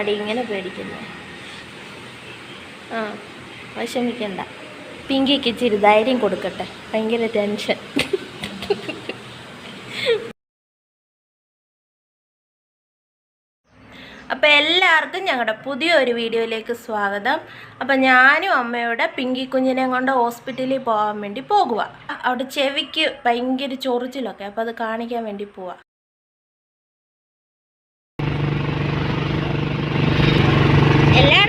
എന്തിനാടി ഇങ്ങനെ പേടിക്കുന്നത് ആ വിഷമിക്കണ്ട പിങ്കിക്ക് ഇച്ചിരി ധൈര്യം കൊടുക്കട്ടെ. ഭയങ്കര ടെൻഷൻ. അപ്പോൾ എല്ലാവർക്കും ഞങ്ങളുടെ പുതിയൊരു വീഡിയോയിലേക്ക് സ്വാഗതം. അപ്പം ഞാനും അമ്മയോടെ പിങ്കി കുഞ്ഞിനെ കൊണ്ട് ഹോസ്പിറ്റലിൽ പോകാൻ വേണ്ടി പോകുക അവിടെ ചെവിക്ക് ഭയങ്കര ചൊറിച്ചിലൊക്കെ അപ്പോൾ അത് കാണിക്കാൻ വേണ്ടി പോവാ. എല്ലായിടും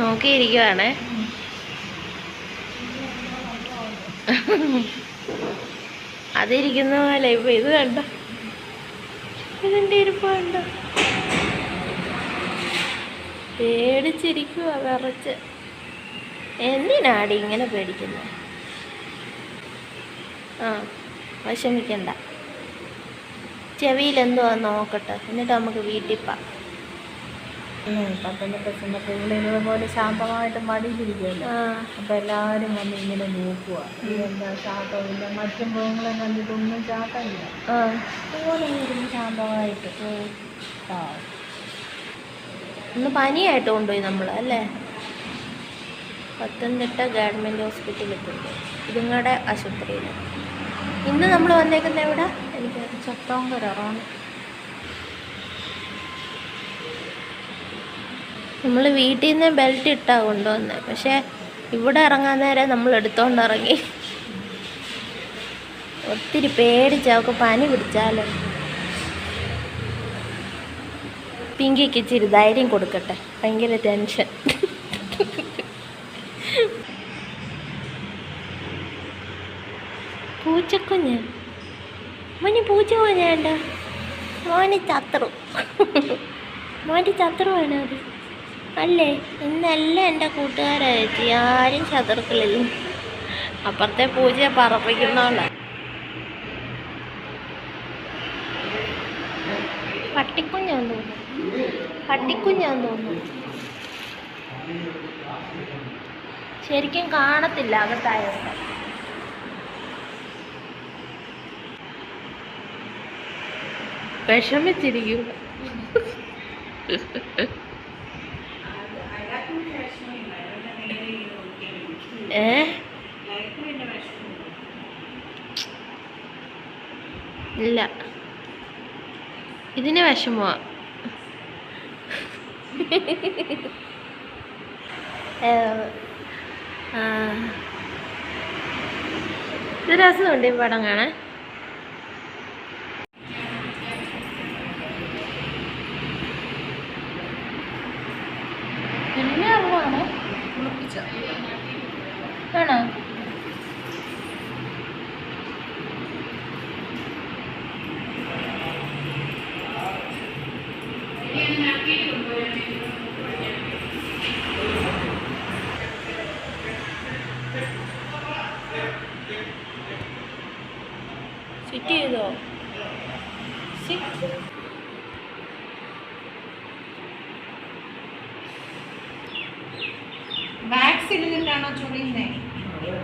നോക്കിയിരിക്കുവാണേ. അതിരിക്കുന്ന പോലെ ഇപ്പൊ ഇത് കണ്ട? ഇതിന്റെ ഇരിപ്പ് പേടിച്ചിരിക്കുക വിറച്ച്. എന്തിനാടി ഇങ്ങനെ പേടിക്കുന്നത് ആ വിഷമിക്കണ്ട. ചെവിയിൽ എന്തുവാ നോക്കട്ടെ? എന്നിട്ട് നമുക്ക് വീട്ടിൽ പത്തനംതിട്ട ചെന്നപ്പോ ഇവിടെ പോലെ ശാന്തമായിട്ട് മടിയിലിരിക്കുമല്ലോ ആ. അപ്പൊ എല്ലാരും വന്ന് ഇങ്ങനെ നോക്കുക ഇതെന്താ ചാട്ടമില്ല മറ്റു മൃഗങ്ങളെ കണ്ടിട്ടൊന്നും ചാട്ടമില്ല അതുപോലെ ഇരുന്ന് ശാന്തമായിട്ട്. ആ. ഇന്ന് പനിയായിട്ട് കൊണ്ടുപോയി നമ്മൾ അല്ലേ? പത്തനംതിട്ട ഗവൺമെന്റ് ഹോസ്പിറ്റലിൽ കൊണ്ടുപോയി ഇതുങ്ങളുടെ ആശുപത്രിയിൽ ഇന്ന് നമ്മൾ വന്നേക്കുന്ന എവിടെ? എനിക്ക് ചത്തോങ്കര നമ്മൾ വീട്ടിൽ നിന്ന് ബെൽറ്റ് ഇട്ടാ കൊണ്ടുവന്നത് പക്ഷേ ഇവിടെ ഇറങ്ങാൻ നേരം നമ്മൾ എടുത്തോണ്ട് ഇറങ്ങി. ഒത്തിരി പേടിച്ച് അവൾക്ക് പനി പിടിച്ചാലോ. പിങ്കിക്ക് ഇച്ചിരി ധൈര്യം കൊടുക്കട്ടെ. ഭയങ്കര ടെൻഷൻ പൂച്ചക്കുഞ്ഞ്. മോന് പൂച്ച കുഞ്ഞാണ്ട മോന് ചത്രു. മോനി ചത്രു വേണോ അത്? അല്ലേ? ഇന്നെല്ലാം എന്റെ കൂട്ടുകാരായിട്ട് ചേച്ചി ആരും ചതുർക്കളില്ല അപ്പുറത്തെ പൂജ പറപ്പിക്കുന്നോണ്ട. പട്ടിക്കുഞ്ഞാന്ന് തോന്നുന്നു. പട്ടിക്കുഞ്ഞാന്ന് തോന്നുന്നു. ശരിക്കും കാണത്തില്ല അകത്തായോണ്ട്. വിഷമിച്ചിരിക്കും. ഏ? ഇല്ല. ഇതിന് വിഷമോ? ഇത് രസമുണ്ട് ഈ പടം കാണാൻ. പിന്നെ അറിവാണ് കുളിപ്പിച്ച ആണോ? ഫിറ്റ് ചെയ്തോ? വാക്സ് ഇടുന്നിട്ടാണോ ചൊറിയുന്നേ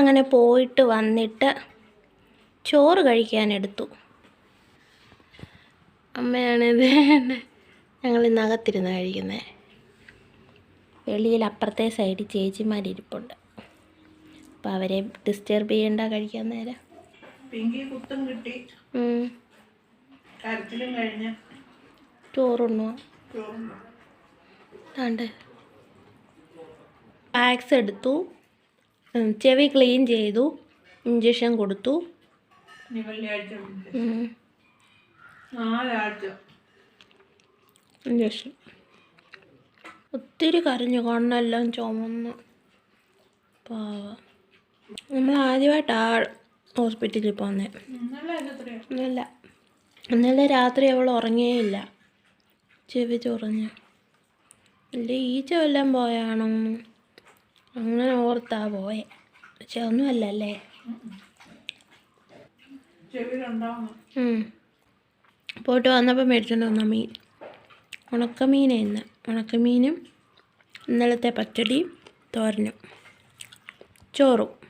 അങ്ങനെ പോയിട്ട് വന്നിട്ട് ചോറ് കഴിക്കാനെടുത്തു. അമ്മയാണിത് ഞങ്ങൾ ഇന്നകത്തിരുന്ന് കഴിക്കുന്നത് വെളിയിൽ അപ്പുറത്തെ സൈഡിൽ ചേച്ചിമാരിരിപ്പുണ്ട് അപ്പോൾ അവരെ ഡിസ്റ്റർബ് ചെയ്യണ്ട കഴിക്കാൻ നേരം. കുത്തും കിട്ടി. ഉം. കരച്ചിലും കഴിഞ്ഞ്. ചോറുണ്ണോ. വാക്സ് എടുത്തു. ചെവി ക്ലീൻ ചെയ്തു ഇഞ്ചക്ഷൻ കൊടുത്തു. ഇഞ്ചക്ഷൻ. ഒത്തിരി കരഞ്ഞു കണ്ണെല്ലാം ചുമന്ന്. പാവ. നമ്മൾ ആദ്യമായിട്ടാ ഹോസ്പിറ്റലിൽ പോകുന്നത് എത്രയോ ഇന്നല്ല ഇന്നലെ. രാത്രി അവൾ ഉറങ്ങിയേയില്ല. ചെവി ചൊറിഞ്ഞ്. ഇല്ല ഈച്ച വല്ലതും പോയാണോ? അങ്ങനെ ഓർത്താ പോയെ. പക്ഷെ ഒന്നുമല്ല അല്ലേ പോയിട്ട് വന്നപ്പോൾ മേടിച്ചോണ്ട് വന്ന മീൻ. ഉണക്കമീൻ ഇന്ന്. ഉണക്കമീനും ഇന്നലത്തെ പച്ചടിയും തോരനും. ചോറും.